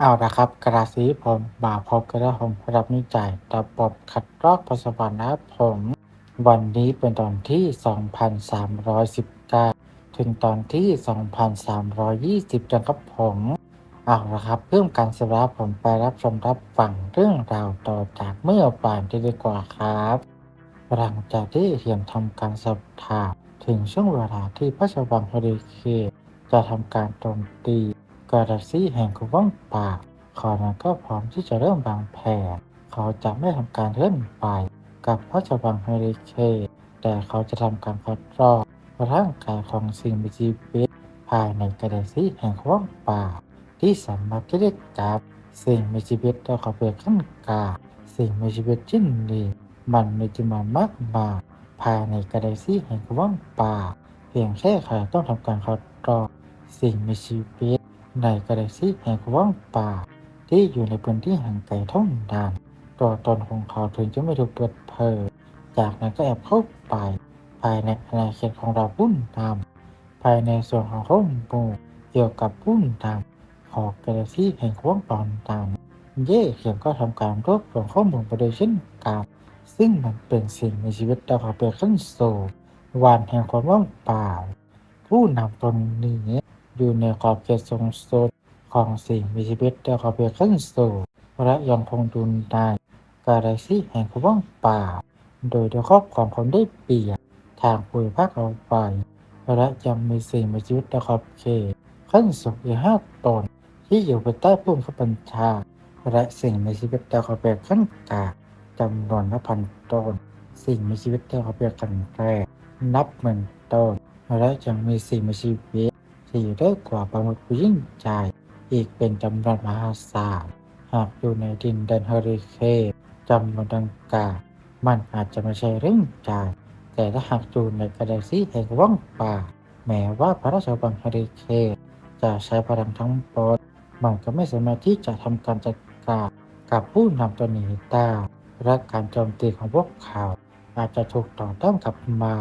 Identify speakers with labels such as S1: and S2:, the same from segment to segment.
S1: เอาละครับกระสีผมมาพบกันแล้วผมรับนิจัยระบบคัดลอกปัสสาวะนะผม วันนี้เป็นตอนที่ 2,319 ถึงตอนที่ 2,320จนะครับผม เอาละครับเพิ่มการสำหรับผมไปรับชมรับฟังเรื่องราวต่อจากเมื่อวานที่ดีกว่าครับ หลังจากที่เรียนทำการสอบถามถึงช่วงเวลาที่พระชวังเฮริเคจะทำการโจมตี กาแล็กซี่แห่งกว้างป่าเขานั้นก็พร้อมที่จะเริ่มวางแผน เขาจะไม่ทำการเลื่อนไป กับพระชวังเฮริเคแต่เขาจะทำการคัดลอกร่างกายของสิ่งมีชีวิตภายในกาแล็กซี่แห่งกว้างป่าที่สามารถที่ได้จับสิ่งมีชีวิตและเขาเปลี่ยนขั้นกาสิ่งมีชีวิตชิ้นนี้มันมีจำนวนมากมายภายในกาแล็กซี่แห่งกว้างป่าเพียงแค่ใครต้องทำการคัดรองสิ่งมีชีวิต ในกาแล็กซี่แห่งว้างป่า ที่อยู่ในพื้นที่ห่างไกลเท่านั้น ตัวตนของเขาถึงจะไม่ถูกเปิดเผย จากนั้นก็แอบเข้าไป ภายในอาณาเขตของเราพุ่นนำภายในส่วนของข้อมูเกี่ยวกับพุ่นนำของกาแล็กซี่แห่งว้างป่าต่างๆเย่เขียนก็ทำการรวบรวมข้อมูลไปโดยเช่นกันซึ่งมันเป็นสิ่งมีชีวิตดาวเปลี่ยนขึ้นสู่วันแห่งความว่างเปล่า ผู้นำตนนี้ อยู่ในขอบเขตสูงสุดของสิ่งมีชีวิตดาวเปลี่ยนขึ้นสู่และยังคงดูในกาแล็กซีแห่งความว่างเปล่า โดยโดยครอบครองคนได้เปรียบทางภูมิภาคเอาไป และยังมีสิ่งมีชีวิตดาวเขตขึ้นสู่อีกห้าตนที่อยู่ภายใต้ผู้บังคับบัญชา และสิ่งมีชีวิตดาวเปลี่ยนขึ้นกลางจำนวนนับพันต้นสิ่งมีชีวิตที่เขาเรียกกันแรกนับหมื่นต้นและยังมีสิ่งมีชีวิต ที่อยู่ได้กว่าประมุขผู้ยิ่งใหญ่อีกเป็นจำนวนมหาศาลหากอยู่ในดินแดนเฮอริเคนจำนวนดังกล่าวมันอาจจะไม่ใช่เรื่องใหญ่แต่ถ้าหากอยู่ในกาแล็กซี่แห่งว่างเปล่าแม้ว่าพระราชวังเฮอริเคนจะใช้พลังทั้งหมดมันก็ไม่สามารถที่จะทำการจัดการกับผู้นำตัวนี้ได้และการโจมตีของพวกเขา อาจจะถูกต่อต้านกลับมา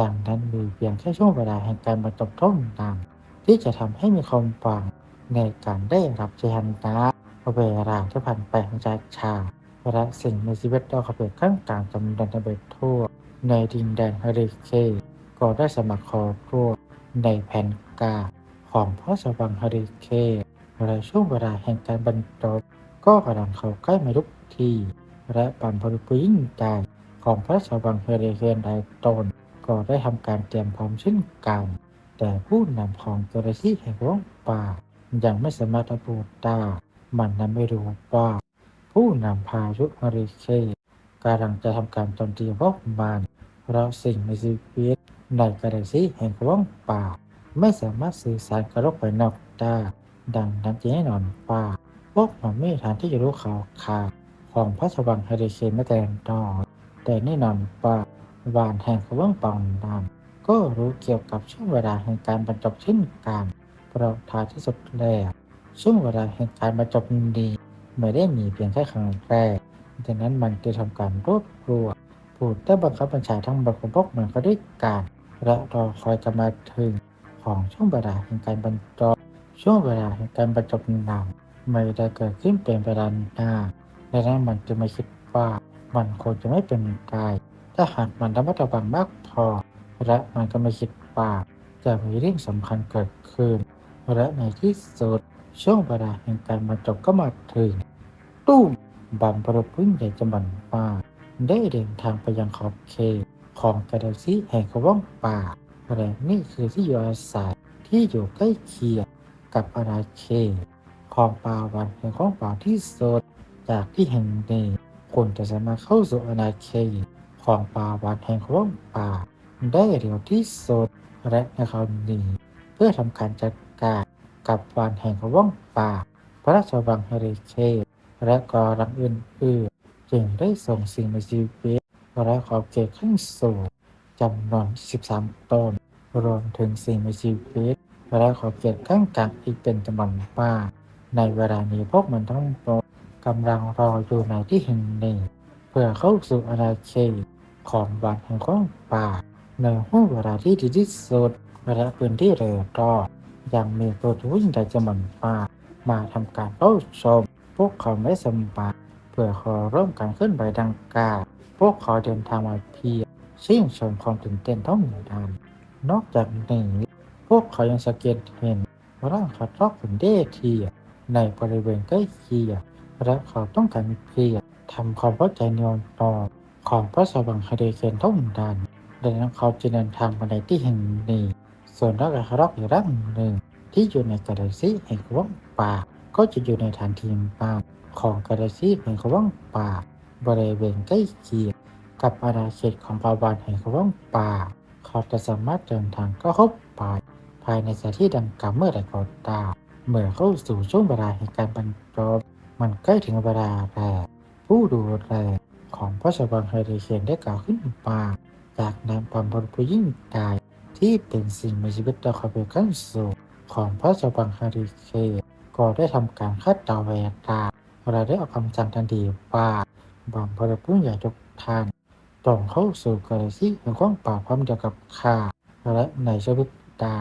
S1: ดังนั้นมีเพียงแค่ช่วงเวลาแห่งการบรรจบเท่านั้น ที่จะทำให้มีความหวังในการได้รับชัยชนะเวลาที่ผ่านไปของจากชาและสิ่งมีชีวิตดาวกระเบิดข้างกลางจำนวนระเบิดทั่ว ในดินแดนเฮริเคนก็ได้สมัครขอร่วมในแผนการของพระสวังเฮริเคและช่วงเวลาแห่งการบรรจบก็กำลังเข้าใกล้มาทุกทีและปันพลุยิ่งใหญ่ของพระราชวังฮเรเคนไดตนก็ได้ทำการเตรียมพร้อมเช่นกัน แต่ผู้นำของเจรซี่แห่งว่องป่า ยังไม่สามารถระบุได้มันนั้นไม่รู้ว่า ผู้นำพายุเฮริเคนกำลังจะทำการโจมตีพวกมันเพราะสิ่งมีชีวิตในกาแล็กซีแห่งว่องป่า ไม่สามารถสื่อสารกับโลกภายนอกได้ดังนั้นจะแน่นอนว่าพวกมันไม่ทางที่จะรู้ข่าวข่าวของพระชวังเฮริเคนไม่แต่น้อยแต่แน่นอนว่าวานแห่งระว่างปองนั้น ก็รู้เกี่ยวกับช่วงเวลาแห่งการบรรจบเช่นกันเพราะท้ายที่สุดแล้วช่วงเวลาแห่งการบรรจบนี้ไม่ได้มีเพียงแค่ครั้งแรกดังนั้นมันจะทำการรวบรวมผู้ใต้บังคับบัญชาทั้งหมดของพวกมันก็ด้วยกันและรอคอยจะมาถึงของช่วงเวลาแห่งการบรรจบช่วงเวลาแห่งการบรรจบนั้นไม่ได้เกิดขึ้นเป็นเวลานานดังนั้นมันจะไม่คิดว่ามันคงจะไม่เป็นไปถ้าหากมันระมัดระวังมากพอ และมันก็ไม่คิดว่าจะมีเรื่องสำคัญเกิดขึ้น และในที่สุดช่วงเวลาแห่งการบรรจบก็มาถึงตุ้มบัมปรพึ่งใหญ่จำนวนมาได้เดินทางไปยังขอบเขตของกาแล็กซีแห่งกว้างป่าและนี่คือที่อยู่อาศัยที่อยู่ใกล้เคียงกับอาณาเขตของป่าวันแห่งของป่าที่สุดจากที่แห่งนี้คนจะสามารถเข้าสู่อาณาเขตของป่าวันแห่งของป่า ได้เร็วที่สุดและในคราวนี้เพื่อทำการจัดการกับวันแห่งของป่า พระราชวังเฮริเคตและกอรังอื่นๆจึงได้ส่งสิ่งมีชีวิตและขอบเขตขึ้นสู่จำนวน 13ตนรวมถึงสิ่งมีชีวิตและขอบเขตข้างกลางอีกเป็นจำนวนมากในเวลานี้พวกมันทั้งหมดกำลังรออยู่ในที่แห่งหนี้เพื่อเข้าสู่อาณาเขตของวันแห่งของป่า ในห้วงเวลาที่ดีที่สุดและพื้นที่เรือรอดยังมีตัวทุยิ่งใหญ่จำนวนมากมาทำการเข้าชม พวกเขาไม่สมบัติเพื่อขอร่วมกันขึ้นไปดังกล่าวพวกเขาเดินทางมาเพียงชื่นชมความตื่นเต้นท้องดันนอกจากนี้พวกเขายังสังเกตเห็นร่างขัดรอกเป็นเดเทียในบริเวณใกล้เคียงและเขาต้องการเพียงทำความเข้าใจแนวนอนของพระสว่างฮาเดเคนท้องดัน ดังนั้นเขาจะเดินทางมาในที่แห่งนี้ ส่วนร่างขัดรอกอีกร่างหนึ่ง ที่อยู่ในกาแล็กซี่แห่งว่างป่า ก็จะอยู่ในฐานทีมบ้าของกาแล็กซี่แห่งว่างป่า บริเวณใกล้เคียงกับอาณาเขตของปาวานแห่งว่างป่า เขาจะสามารถเดินทางก็เข้าไปภายในสถานที่ดังกล่าวเมื่อใดก็ตามเมื่อเข้าสู่ช่วงเวลาแห่งการบรรจบมันใกล้ถึงเวลาแล้วผู้ดูแลของพระชวังไฮเดเคนได้กล่าวขึ้นมา จากนามความบริผู้ยิ่งใหญ่ที่เป็นสิ่งมีชีวิตดาวคาเบกันสูงของพระชวังไฮเดเคก็ได้ทำการคาดเดาเวลาเราได้ออกคำสั่งทันทีว่าบางบริผู้ใหญ่ทุกท่านต้องเข้าสู่กาแล็กซี่แห่งกว้างเปล่าพร้อมเดียวกับข้าและในชีวิตดา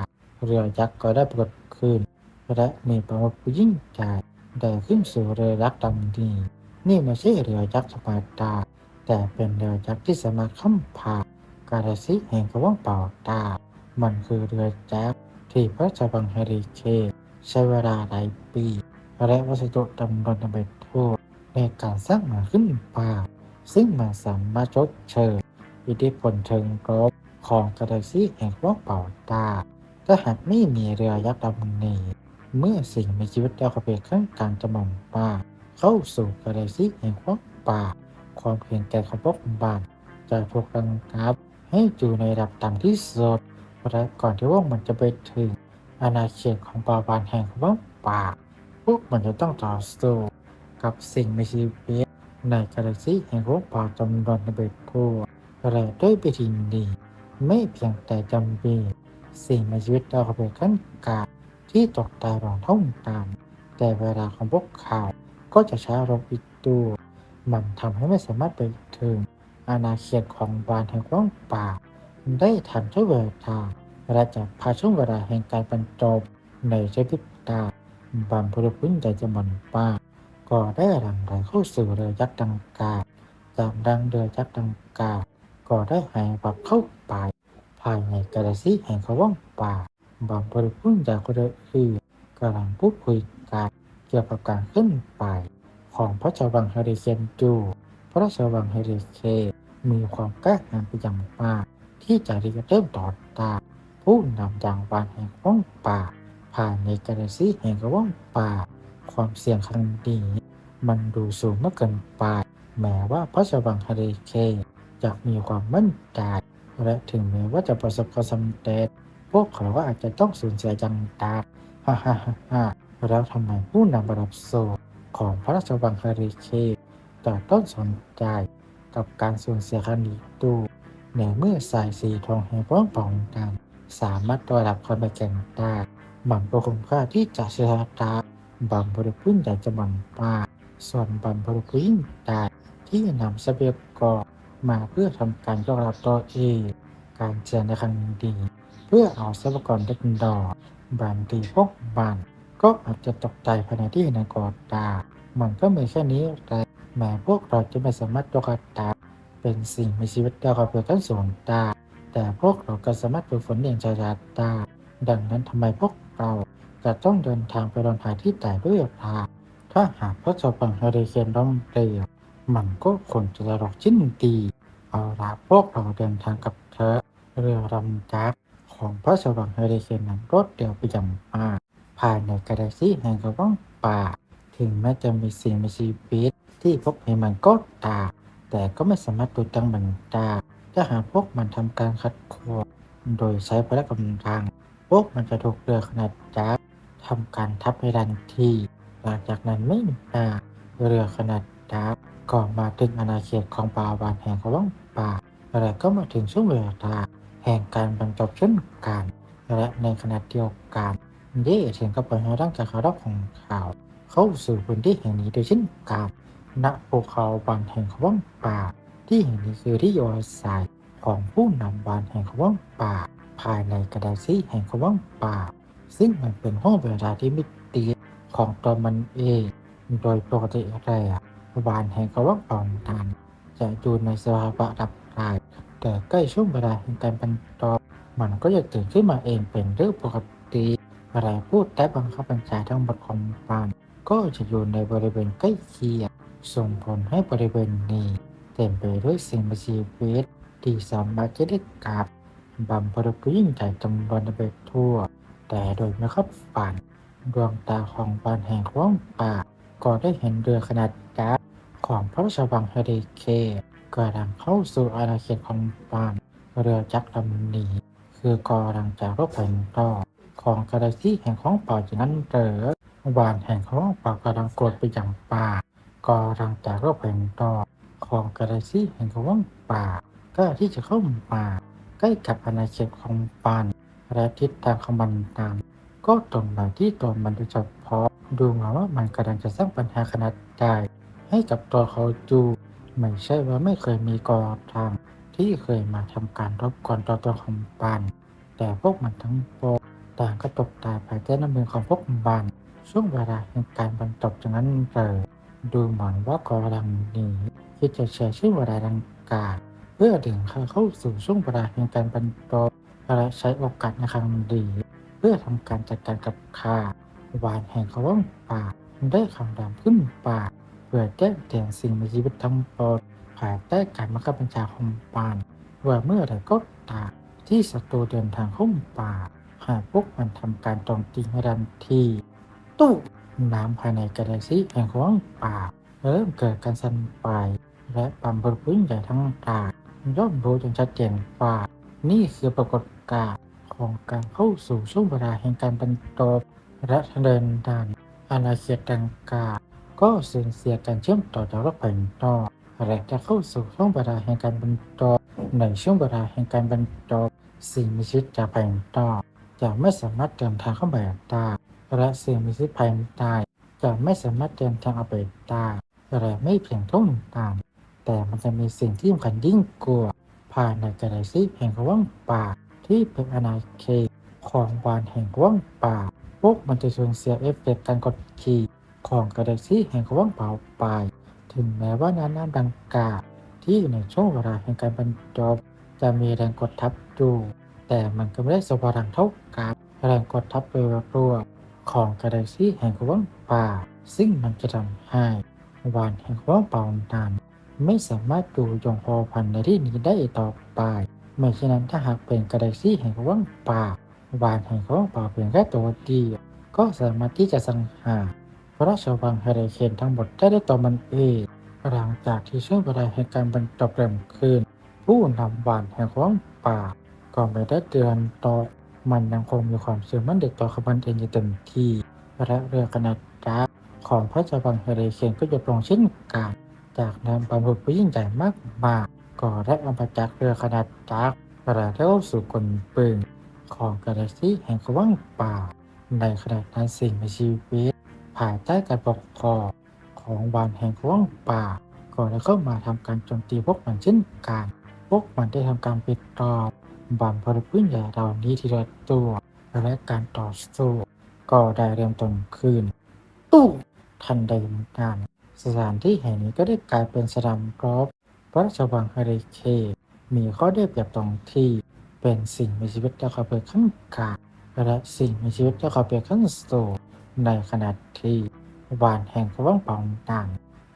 S1: เรือยักษ์ก็ได้ปรากฏขึ้น และมีประมุขผู้ยิ่งใหญ่ได้ขึ้นสู่เรือยักษ์ลำนี้นี่ไม่ใช่เรือยักษ์ธรรมดาแต่เป็นเรือยักษ์ที่สามารถข้ามผ่าน กาแล็กซีแห่งกว้างเปล่าได้มันคือเรือยักษ์ที่พระเจ้าบังเฮริเคใช้เวลาหลายปี และวัสดุดำรงไปทั่วในการสร้างมันขึ้นมาซึ่งมันสามารถชดเชยอิทธิพลเชิงรบของกาแล็กซีแห่งกว้างเปล่าได้ถ้าหากไม่มีเรือยักษ์ลำนี้เมื่อสิ่งมีชีวิตดาวกระเบกข้างกางจะมองป่า เข้าสู่กาแล็กซีแห่งกว้างป่า ความเพียงแก่ของพวกบันจะถูกบังคับ ให้อยู่ในระดับต่ำที่สุดและก่อนที่พวกมันจะไปถึงอาณาเขตของปาวานแห่งว้างป่า พวกมันจะต้องต่อสู้กับสิ่งมีชีวิตในกาแล็กซี่แห่งกว้างป่าจำนวนเบ็ดทั่และด้วยวิธีนี้ไม่เพียงแต่จำเป็นสิ่งมีชีวิตดาวกระเบกขั้นกาที่ตกตายรองท่องตาม แต่เวลาของพวกเขาก็จะช้าลงอีกตัว มันทำให้ไม่สามารถไปถึง อาณาเขตของบานแห่งกว้างป่าได้ทันช่วเวลาและจะพาช่วงเวลาแห่งการบรรจบในชีวิตตาบางพลพื้นใจจะมันป่าก็ได้หลังไหลเข้าสู่เรือยักษ์ดังกล่าวจากดังเรือยักษ์ดังกล่าวก็ได้หายวับเข้าไปภายในกาแล็กซี่แห่งเขาว่างป่าบางบริพุ่งจากคนอื่นกำลังพูดคุยกันเกี่ยวกับการขึ้นไป ของพระชวังเฮริเคนจูพระชวังเฮริเคน มีความกล้าหาญเป็นอย่างมาก ที่จะริเริ่มต่อตา ผู้นำอย่างวานแห่งว่างป่าภายในกาแล็กซีแห่งว่างป่า ความเสี่ยงครั้งนี้มันดูสูงมากเกินไป แม้ว่าพระชวังเฮริเคนจะมีความมั่นใจและถึงแม้ว่าจะประสบความสำเร็จ พวกเขาก็อาจจะต้องสูญเสียจังตาฮ่าฮ่าฮ่าแล้วทำไมผู้นำระดับสูงของพระราชวังคาริเคแต่ต้องสนใจ กับการสูญเสียครั้งนี้ดูในเมื่อสายสีทองแห่งป้องปองกันสามารถตัวรับความไปแก่งได้มันก็คุ้มค่าที่จะเสียตาบางบริพุ่นใหญ่จะมันป่าส่วนบางบริพุ่นใหญ่ที่นำทรัพยากรมาเพื่อทำการยกรับตัวเองการเจรในครั้งนี้เพื่อเอาทรัพยากรเล็กดอกบางทีพวกบันก็อาจจะตกใจภายในที่ในกอดามันก็มีแค่นี้แต่ แม้พวกเราจะไม่สามารถยกตาเป็นสิ่งมีชีวิตเดียวกับเพื่อกันส่วนตา แต่พวกเราก็สามารถฝึกฝนอย่างชาชาตา ดังนั้นทำไมพวกเราจะต้องเดินทางไปรอนหาที่แต่ด้วยพาถ้าหากพระเจ้าปังเฮริเคนล้มเร็วมันก็คงจะหลอกชิ้นดีเอาละพวกเราเดินทางกับเธอเรือรำจักของพระสว่างเฮริเคนนั้นรวดเร็วไปอย่างมากภายในกาแล็กซี่แห่งกระว่างป่า ถึงแม้จะมีสิ่งมีชีวิต ที่พบเห็นมันก็ตามแต่ก็ไม่สามารถดูดังมันได้ถ้าหากพวกมันทำการคัดค้นโดยใช้พละกำลัง พวกมันจะถูกเรือขนาดยักษ์ทำการทับในทันที หลังจากนั้นไม่นานเรือขนาดยักษ์ก็มาถึงอาณาเขตของป่าวานแห่งกระว่างป่าและก็มาถึงช่วงเวลาแห่งการบรรจบเช่นกันและในขณะเดียวกันเย่ถึงกับปล่อยให้ร่างกายเขารอบของเขา เข้าสู่พื้นที่แห่งนี้โดยเช่นกัน ณภูเขาบานแห่งเขว่างป่า ที่แห่งนี้คือที่อยู่อาศัยของผู้นำบานแห่งเขว่างป่า ภายในกระดาซี่แห่งเขว่างป่า ซึ่งมันเป็นห้องเวลาที่มิติของตัวมันเอง โดยปกติแล้ววานแห่งกว่างป่าตันจะอยู่ในสภาวะดับกายแต่ใกล้ช่วงเวลาแห่งการบรรทมมันก็จะตื่นขึ้นมาเองเป็นเรื่องปกติอะไรพูดแต่บังคับบัญชาทั้งหมดของปานก็จะอยู่ในบริเวณใกล้เคียง ส่งผลให้บริเวณนี้เต็มไปด้วยสิ่งมีชีวิต ที่สามารถจะได้กลับบำเพ็ญผู้ยิ่งใหญ่จำนวนไปทั่ว แต่โดยไม่คาดฝันดวงตาของปานแห่งว่างป่าก็ได้เห็นเรือขนาดยักษ์ของพระราชวังเฮเดเคกำลังเข้าสู่อาณาเขตของปานเรือจักรลำนี้ คือกำลังจะรบแผ่นต่อของกระดาษที่แห่งของป่าจากนั้นเตอวานแห่งของป่ากำลังกดไปอย่างป่า กำลังจะรบแผ่นต่อของกระดาษที่แห่งของป่า ก็ที่จะเข้ามาใกล้กับอาณาเขตของปานและทิศทางของมันตาม ก็ตรงมาที่ตัวมันโดยเฉพาะดูเหมือนว่ามันกำลังจะสร้างปัญหาขนาดใหญ่ให้กับตัวเขาจูไม่ใช่ว่าไม่เคยมีกองทางที่เคยมาทำการรบกวนตัวตัวของปันแต่พวกมันทั้งปวงต่างก็ตกตายภายใต้น้ำมือของพวกมันช่วงเวลาแห่งการบรรจบจากนั้นเลย ดูเหมือนว่ากำลังหนีที่จะใช้ช่วงเวลาดังกล่าวเพื่อดึงเขาเข้าสู่ช่วงเวลาแห่งการบรรจบและใช้โอกาสในครั้งดีเพื่อทำการจัดการกับข้าวานแห่งเขาว่างป่าได้คำรามขึ้นป่าเพื่อแจ้งเตือนสิ่งมีชีวิตทั้งปวงภายใต้การบังคับบัญชาของปานว่าเมื่อใดก็ตามที่ศัตรูเดินทางเข้าป่าหากพวกมันทำการโจมตีทันทีตู้ น้ำภายในกระดาษแห่งของป่าเริ่มเกิดการสั่นไหวและปั๊มบนพื้นใหญ่ทั้งตาย่อมรู้จนชัดเจนว่านี่คือปรากฏการณ์ของการเข้าสู่ช่วงเวลาแห่งการบรรจบและเดินทางอาณาเขตดังกล่าวก็สูญเสียการเชื่อมต่อจากโลกภายนอกและจะเข้าสู่ช่วงเวลาแห่งการบรรจบในช่วงเวลาแห่งการบรรจบสิ่งมีชีวิตจากภายนอกจะไม่สามารถเดินทางเข้ามาได้ และสิ่งมีชีวิตภายในจะไม่สามารถเดินทางออกไปได้และไม่เพียงเท่านั้นแต่มันจะมีสิ่งที่สำคัญยิ่งกว่าภายในกระดาษซีแห่งว่างป่าที่เป็นอาณาเขตของวานแห่งว่างป่าพวกมันจะสูญเสียเอฟเฟกต์การกดขี่ของกระดาษซีแห่งว่างเปล่าไป ถึงแม้ว่าน้ำน้ำดังกล่าวที่ในช่วงเวลาแห่งการบรรจบจะมีแรงกดทับอยู่ แต่มันก็ไม่ได้สว่างเท่ากับแรงกดทับโดยรวม ของกระดซีแห่งว่างป่า ซึ่งมันจะทำให้วานแห่งว่างเป่านั้นไม่สามารถดูยงพอพันในที่นี้ได้ต่อไปไม่เช่นนั้นถ้าหากเป็นกระไดซี่แห่งว่างป่าวานแห่งว่างป่าเพียงแค่ตัวเดียวก็สามารถที่จะสังหารพระราชวังเฮเรเคนทั้งหมดได้ด้วยตัวมันเองหลังจากที่ช่วงเวลาแห่งการบรรจบเริ่มขึ้น ผู้นำวานแห่งว่างป่าก็ไม่ได้เตือนต่อ มันยังคงมีความเชื่อมั่นเด็กต่อขบันเองอย่างเต็มที่ และเรือขนาดยักษ์ของพระราชวังเฮเรเคนก็หยุดลงเช่นกันจากนั้นบรรพุผู้ยิ่งใหญ่มากมายก็ได้เอามาจากเรือขนาดยักษ์และได้เข้าสู่กลปึงของกาแล็กซีแห่งกว้างป่า ในขณะนั้นสิ่งมีชีวิตภายใต้การปกครองของวานแห่งกว้างป่าก็ได้เข้ามาทำการโจมตีพวกมันเช่นกัน พวกมันได้ทำการปิดตอบ บัมพลพื้นใหญ่เหล่านี้ทีละตัวและการต่อสู้ก็ได้เริ่มต้นขึ้นตู้ทันใดนั้นสถานที่แห่งนี้ก็ได้กลายเป็นสนามรบพระราชวังเฮเรเคมีข้อได้เปรียบตรงที่เป็นสิ่งมีชีวิตที่เขาเปรียบขั้นกลางและสิ่งมีชีวิตที่เขาเปรียบขั้นสูงในขณะที่วานแห่งกว้างเปล่าต่าง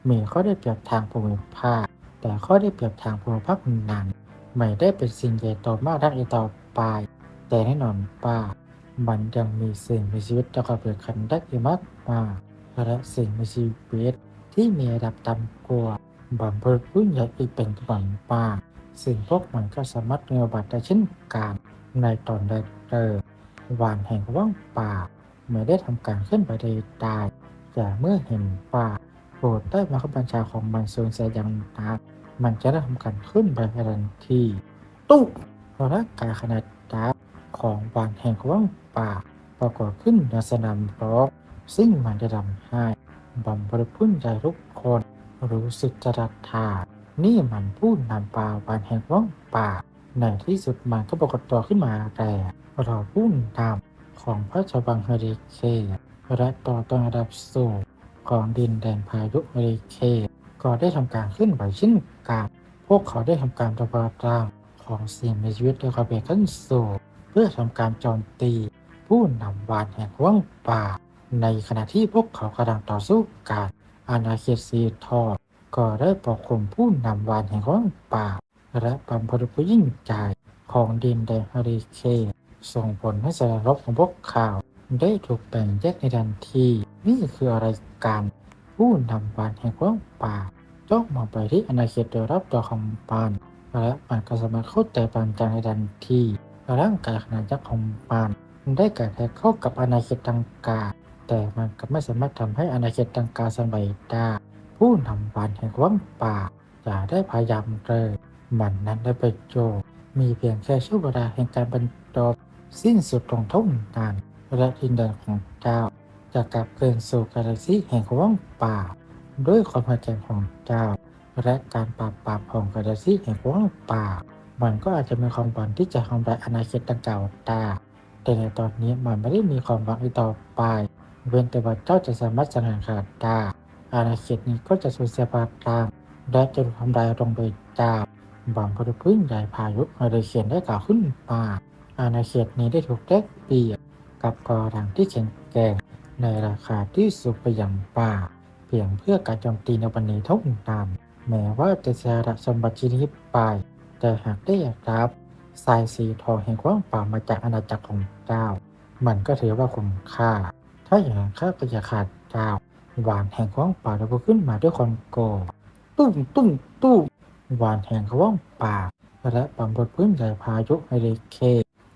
S1: มีข้อได้เปรียบทางภูมิภาคแต่ข้อได้เปรียบทางภูมิภาคนั้น ไม่ได้เป็นสิ่งใหญ่โตมากทักอีต่อไป แต่แน่นอนว่ามันยังมีสิ่งมีชีวิตที่เขาเปรียบขันได้อีกมากมายและสิ่งมีชีวิตที่มีระดับต่ำกว่าบำเพ็ญพื้นใหญ่อีกเป็นจำนวนมากซึ่งพวกมันก็สามารถเงือบัตได้เช่นกันในตอนแรกเริ่มวานแห่งว่างป่าไม่ได้ทำการขึ้นไปได้แต่เมื่อเห็นว่าโปรดได้มาขับบัญชาของมันสูญเสียอย่างหนัก มันจะได้ทำการขึ้นไปทันทีตุ๊กร่างกายขนาดยักษ์ของวานแห่งว่างป่าปรากฏขึ้นในสนามรบซึ่งมันได้ทำให้บำเพ็ญพื้นใจทุกคน รู้สึกจะรักทานี่มันพูดนำป่าวานแห่งว่างป่าในที่สุดมันก็ปรากฏตัวขึ้นมาแต่เราพูดนำของพระชวังเฮริเคและต่อต้านระดับสูงของดินแดนพายุเฮริเคน ก็ได้ทำการขึ้นไหวเช่นกันพวกเขาได้ทำการระบาดร่างของสิ่งมีชีวิตด้วยคาเป็นขั้นสูเพื่อทำการโจมตี ผู้นำวานแห่งว่างป่า ในขณะที่พวกเขากำลังต่อสู้กันอาณาเขตซีทอดก็ได้ปกคลุมผู้นำวานแห่งว่างป่า และบำเพ็ญผู้ยิ่งใหญ่ของดินแดนฮอริเคนส่งผลให้สารรบของพวกเขาได้ถูกแบ่งแยกในทันที นี่คืออะไรกัน ผู้นำวานแห่งว่างป่าจ้องมองไปที่อาณาเขตโดยรอบตัวของมันและมันก็สามารถเข้าใจบางอย่างในทันทีร่างกายขนาดยักษ์ของมันได้กระแทกเข้ากับอาณาเขตดังกล่าวแต่มันก็ไม่สามารถทำให้อาณาเขตดังกล่าวสบายได้ผู้นำวานแห่งว่างป่าอย่าได้พยายามเลยมันนั้นได้ไปโจมมีเพียงแค่ช่วงเวลาแห่งการบรรจบสิ้นสุดลงเท่านั้นและดินแดนของเจ้า จะกลับคืนสู่กาแล็กซีแห่งว่างป่าด้วยความพยายามของเจ้า และการปราบปรามของกาแล็กซีแห่งว่างป่ามันก็อาจจะมีความหวังที่จะทำลายอาณาเขตดังกล่าวได้แต่ในตอนนี้มันไม่ได้มีความหวังอีกต่อไป เว้นแต่ว่าเจ้าจะสามารถสังหารขาดได้อาณาเขตนี้ก็จะสูญเสียพลังและจะถูกทำลายลงโดยเจ้าบางพลพื้นใหญ่พายุเฮอริเคนได้กล่าวขึ้นมาอาณาเขตนี้ได้ถูกแลกเปลี่ยนกับกอดังที่แข็งแกร่ง ในราคาที่สูงไปอย่างป่า เพียงเพื่อการโจมตีในวันนี้เท่านั้นแม้ว่าจะเสียระสมบัติชนิดไป แต่หากได้รับสายสีทองแห่งความป่ามาจากอาณาจักรของเจ้า มันก็ถือว่าคุ้มค่า ถ้าอย่างนั้นข้าก็จะขาดเจ้าหวานแห่งความป่าระเบิดขึ้นมาด้วยคอนโกตุ้มตุ้มตุ้มวานแห่งคว่องป่าและบำบดพื้นใหญ่พายุไฮเรเค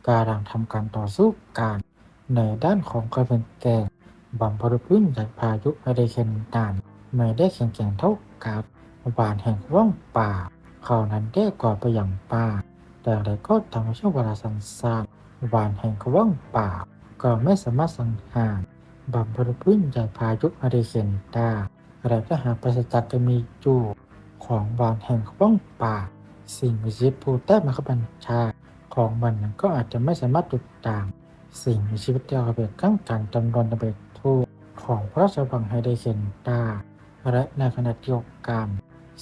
S1: กำลังทำการต่อสู้กันในด้านของกระเป็นแกง บำบดพื้นใหญ่พายุไฮเรเคนนานไม่ได้แข็งแกร่งเท่ากับวานแห่งว่องป่า เขานั้นได้ก่อไปอย่างป่า แต่อะไรก็ทำให้ช่วงเวลาสั้นๆวานแห่งว่องป่า ก็ไม่สามารถสังหารบำบดพื้นใหญ่พายุไฮเรเคนได้และถ้าหาประชาจักรจะมีจู่ของวานแห่งว่องป่า สิ่งมีชีวิตผู้ใต้บังคับบัญชาของมันก็อาจจะไม่สามารถติดตามสิ่งมีชีวิตเดียวกับเบิดข้างการจำนวนระเบิด ของพระราชวังไฮเดเคนดาและในขณะเดียวกัน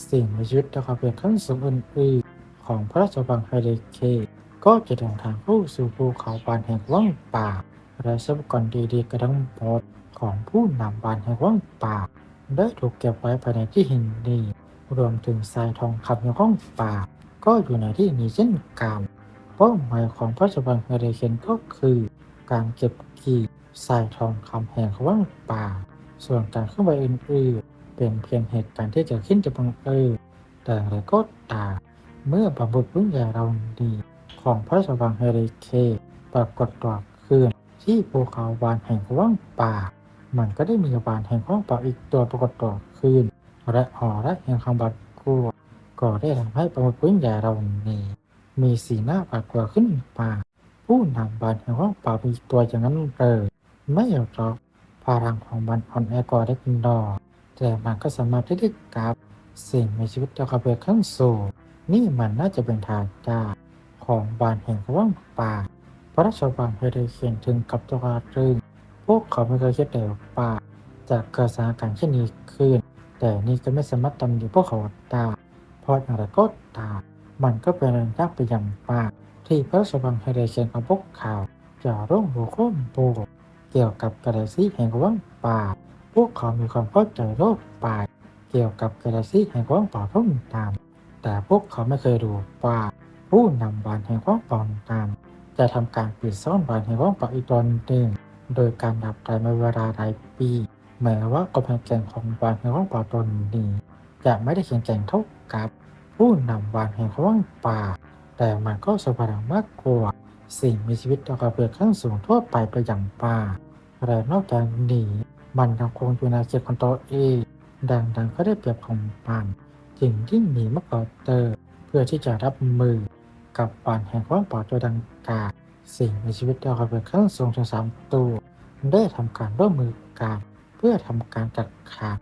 S1: สิ่งมีชีวิตเดียวกับเบิดขั้นสูงอื่นๆของพระราชวังไฮเดเคนก็จะเดินทางเข้าสู่ภูเขาวานแห่งว่องป่า และทรัพยากรดีๆกระทั้งหมดของผู้นำวานแห่งว่องป่า ได้ถูกเก็บไว้ภายในที่หินนี้รวมถึงทรายทองคำในห้องป่า ก็อยู่ในที่นี้เช่นกันเป้าหมายของพระราชบังเฮเรเคนก็คือ การเก็บกีบท รายทองคำแห่งว่างป่า ส่วนการขึ้นไปอื่นๆ เป็นเพียงเหตุการณ์ที่จะขึ้นจะบังเอิญแต่อะไรก็ตามเมื่อบำบุพื้นใหญ่เราดีของพระราชบังเฮเรเคนปรากฏตัวขึ้นที่ภูเขาวานแห่งว่างป่า มันก็ได้มีวานแห่งว่างป่าอีกตัวปรากฏตัวขึ้น และหอและแห่งคำบัดกลัว ก็ได้ทำให้ประมุขพื้นใหญ่เรานี้มีสีหน้าปากกว่าขึ้นมาผู้นำบานแห่งว่างป่ามีตัวอย่างนั้นเลย ไม่หรอกพลังของมันอ่อนแอกว่าเล็กน้อยแต่มันก็สามารถที่จะกับสิ่งมีชีวิตเดียวกับเบลขั้นสูงนี่มันน่าจะเป็นทางจาของบานแห่งว่างป่าพระราชวังเฮเดเคียนถึงกับตัวรึงพวกเขาไม่เคยคิดเลยว่าจะเกิดสถานการณ์เช่นนี้ขึ้น แต่นี่ก็ไม่สามารถทำอยู่พวกเขาได้เพราะอย่างไรก็ตามมันก็เป็นเรื่องยากไปอย่างมาก ที่พระราชวังไฮเดเชนของพวกเขาจะร่วมหัวข้อมูล เกี่ยวกับกาแล็กซีแห่งว่างป่า พวกเขามีความเข้าใจโลกป่า เกี่ยวกับกาแล็กซีแห่งว่างป่าเพิ่มตาม แต่พวกเขาไม่เคยรู้ว่าผู้นำบานแห่งว่างป่านั้นจะทำการปิดซ่อนบานแห่งว่างป่าอีกตนหนึ่งโดยการดับไฟในเวลาหลายปีแม้ว่ากำลังแข่งของวานแห่งว่างป่าตนนี้จะไม่ได้แข็งแกร่งเท่ากับ ผู้นำวานแห่งว่างป่า แต่มันก็สบายมากกว่าสิ่งมีชีวิตตะกระเบือขั้นสูงทั่วไปไปอย่างป่า และนอกจากนี้มันยังคงอยู่ในเขตของตัวเองดังนั้นก็ได้เปรียบของมันจึงยิ่งหนีมากกว่าเติมเพื่อที่จะรับมือกับวานแห่งว่างป่าตัวดังกล่าวสิ่งมีชีวิตตะกระเบือขั้นสูงถึงสามตัว ได้ทำการร่วมมือกันเพื่อทำการจัดขาด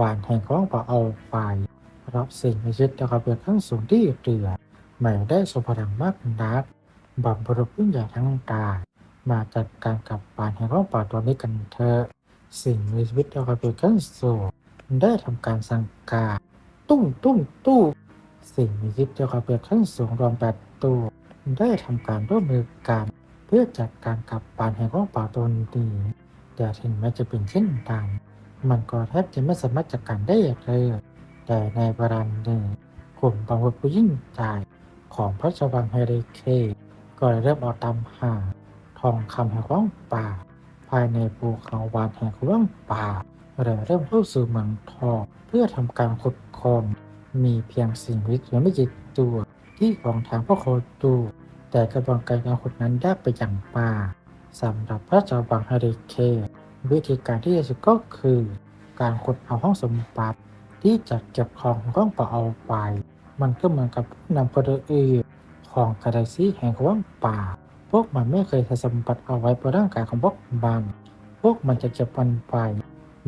S1: วานแห่งว่างป่าเอาไปรับสิ่งมีชีวิตตะกระเบือขั้นสูงที่เหลือไม่ได้สมพลังมากนักบำรุงพึ่งใหญ่ทั้งตาย มาจัดการกับป่านแห่งว่างป่าตัวนี้กันเถอะสิ่งมีชีวิตเดียวกับเบคอนโซได้ทำการสั่งการตุ้มตุ้มตู้สิ่งมีชีวิตเดียวกับเบคอนสูงรวมแปดตัวได้ทำการร่วมมือกันเพื่อจัดการกับปานแห่งของป่าตนดีแต่ถึงแม้จะเป็นเช่นนั้นมันก็แทบจะไม่สามารถจัดการได้เลยแต่ในบรันหนึ่งกลุ่มบางคนผู้ยิ่งใหญ่ของพระชวังเฮเรเคก็เริ่มออกตามหา องคำแห่งว่างป่า ภายในภูเขาวานแห่งว่างป่าและเริ่มเข้าสู่เมืองทองเพื่อทำการขุดค้นมีเพียงสิ่งวิเศษไม่กี่ตัวที่ของทางพระโคตูแต่กระบวนการการขุดนั้นยากไปอย่างมากสำหรับพระเจ้าบางเฮเรเควิธีการที่จะสุดก็คือ การขุดเอาห้องสมบัติที่จัดเก็บของของว่างป่าเอาไป มันก็เหมือนกับนำคนอื่นของกาแล็กซี่แห่งว่างป่า วกมันไม่เคยใช้สมบัติเอาไว้บนร่างกายของพวกมันพวกมันจะเก็บมันไป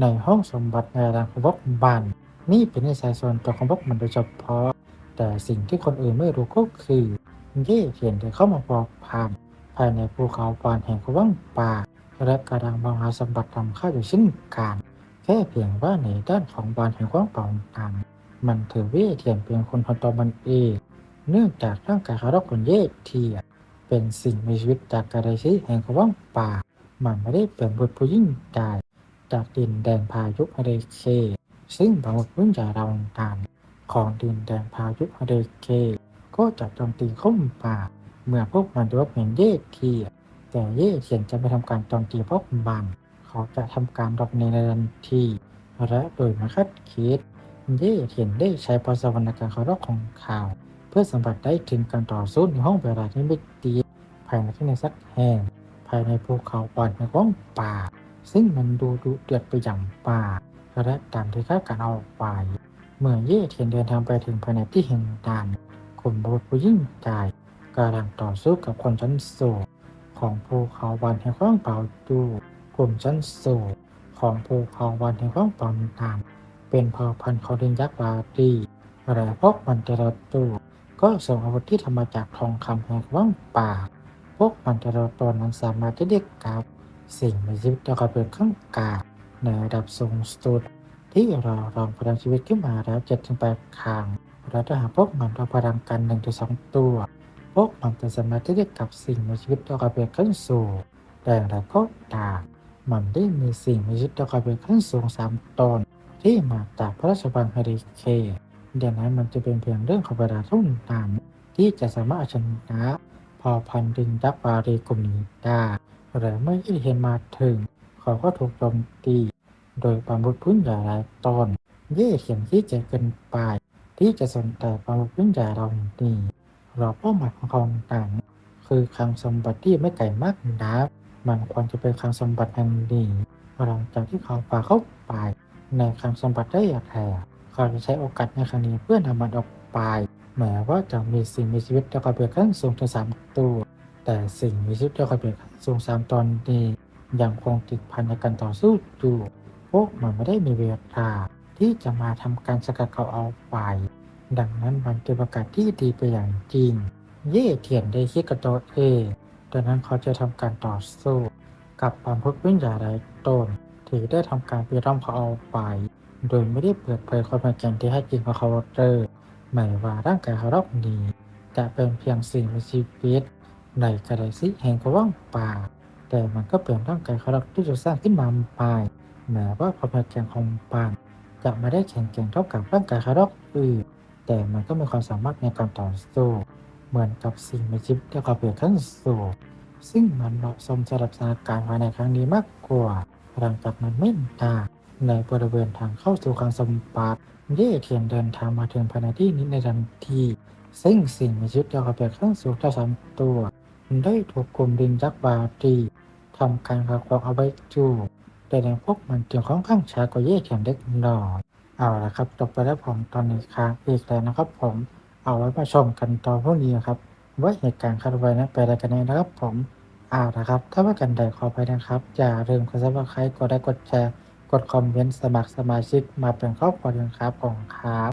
S1: ในห้องสมบัติในร่างของพวกมันนี่เป็นนิสัยส่วนตัวของพวกมันโดยเฉพาะ แต่สิ่งที่คนอื่นไม่รู้ก็คือเย่เขียนได้เข้ามาบอกผ่านภายในภูเขาปานแห่งว่างป่าและกระดังมองหาสมบัติทำค่าอยู่เช่นกันแค่เพียงว่าในด้านของบานแห่งว่างป่านั้นมันถือเว่เทียนเป็นคนคนตัวมันเอง เนื่องจากร่างกายเขารบคนเย่เทียน เป็นสิ่งมีชีวิตจากกระไดซีแห่งว่างป่ามันไม่ได้เปลี่ยนบทผู้ยิ่งใหญ่จากดินแดนพายุฮาเรเคซึ่งบางบทผู้ยิ่งใหญ่เราตามของดินแดนพายุฮาเรเคก็จะโจมตีเข้าป่า เมื่อพวกมันรู้ว่าเป็นเย่เทียแต่เย่เทียนจะไม่ทำการโจมตีพวกมันเขาจะทำการรบในทันทีและโดยม่คาดคิดเย่เทียนได้ใช้พรสวรรค์การเคารพของเขาเพื่อสัมผัสได้ถึงการต่อสู้ในห้องเวลาที่ไม่ตีภายในที่ในสักแห่ง ภายในภูเขาปอนในว่องป่า ซึ่งมันดูดุเดือดไปอย่างป่าและตามที่คาดการเอาไปเมื่อเย่เทียนเดินทางไปถึงภายในที่แห่งด่านกลุ่มบุรุษผู้ยิ่งใหญ่กำลังต่อสู้กับคนชั้นสูงของภูเขาวันแห่งว่างเปล่าดูกลุ่มชั้นสูงของภูเขาวันแห่งว่างเปล่านั้นเป็นเผ่าพันธุ์คอดินยักษ์บาดีและพวกมันแต่ละตัว ก็ส่งอาวุธที่ทำมาจากทองคำแห่งว่างป่าพวกมันแต่ละตัวนั้นสามารถที่จะกับ สิ่งมีชีวิตแล้วก็เป็นข้างกาในระดับสูงสุด ที่เราลองพลังชีวิตขึ้นมาแล้วเจ็ดถึงแปดครั้งเราจะหาพวกมันเราพลังกันหนึ่งถึงสองตัว พวกมันจะสามารถที่จะกับสิ่งมีชีวิตแล้วก็เป็นขั้นสูงแต่อย่างไรก็ตามมันได้มีสิ่งมีชีวิตแล้วก็เป็นขั้นสูงสามตนที่มาจากพระราชวังฮาริเค ดังนั้นมันจะเป็นเพียงเรื่องของเวลาเท่านั้นที่จะสามารถชนะพอพันธุ์ดินยักษ์บารีกลุ่มนี้ได้และเมื่อที่เห็นมาถึง เขาก็ถูกโจมตี โดยปามุดพื้นใหญ่หลายตอนเย่เขียนที่จะเกินไป ที่จะสนใจปามุดพื้นใหญ่เรานี้เราเป้าหมายของเขาต่างคือคลังสมบัติที่ไม่ไกลมากนักมันควรจะเป็นคลังสมบัติแห่งนี้หลังจากที่เขาฝ่าเข้าไปในคลังสมบัติได้อย่างแท้ เขาจะใช้โอกาสในครั้งนี้เพื่อนำมันออกไปแม้ว่าจะมีสิ่งมีชีวิตแล้วก็เบียดขั้นสูงถึงสามตัว แต่สิ่งมีชีวิตแล้วก็เบียดขั้นสูงสามตอนนี้ยังคงติดพันในการต่อสู้อยู่พวกมันไม่ได้มีเวลาที่จะมาทำการสกัดเขาเอาไป ดังนั้นมันเป็นประกาศที่ดีไปอย่างจริง เย่เทียนได้คิดกับตัวเองดังนั้นเขาจะทำการต่อสู้ กับความพุทธวิญญาณไรต้นที่ได้ทำการปีร่ำเขาเอาไป โดยไม่ได้เปิดเผยความเป็นจริงที่แท้จริงของเขาเลยหมายว่าร่างกายเขารอบนี้จะเป็นเพียงสิ่งมีชีวิตในกาแล็กซี่แห่งกว้างป่าแต่มันก็เป็นร่างกายเขารอบที่จะสร้างขึ้นมาใหม่แม้ว่าความเป็นจริงของปานจะไม่ได้แข็งแกร่งเท่ากับร่างกายเขารอบอื่นแต่มันก็มีความสามารถในการต่อสู้เหมือนกับสิ่งมีชีวิตที่เขาเปลี่ยนขั้นสูงซึ่งมันเหมาะสมสำหรับสถานการณ์ภายในครั้งนี้มากกว่าหลังจากนั้นไม่นาน ในบริเวณทางเข้าสู่คลังสมบัติเย่เทียนเดินทางมาถึงภายในที่นี้ในทันที ซึ่งสิ่งมีชีวิตที่เขาเปลี่ยนขั้นสูงทั้งสามตัว ได้ถูกกลุ่มดินยักษ์บาตีทำการขัดขวางเอาไว้จู่แต่ในพวกมันจึงค่อนข้างช้ากว่าเย่เทียนเล็กน้อยเอาละครับจบไปแล้วผมตอนนี้ค้างอีกแล้วนะครับ ผมเอาไว้มาชมกันตอนพวกนี้ครับว่าเหตุการณ์คาดไว้นั้นเป็นอะไรกันแน่นะครับผมเอาละครับ ถ้าว่ากันใดขอไปนะครับ อย่าลืมกดซับสไครต์กดไลค์กดแชร์ กดคอมเมนต์สมัครสมาชิกมาเป็นครอบครัวกันครับผมครับ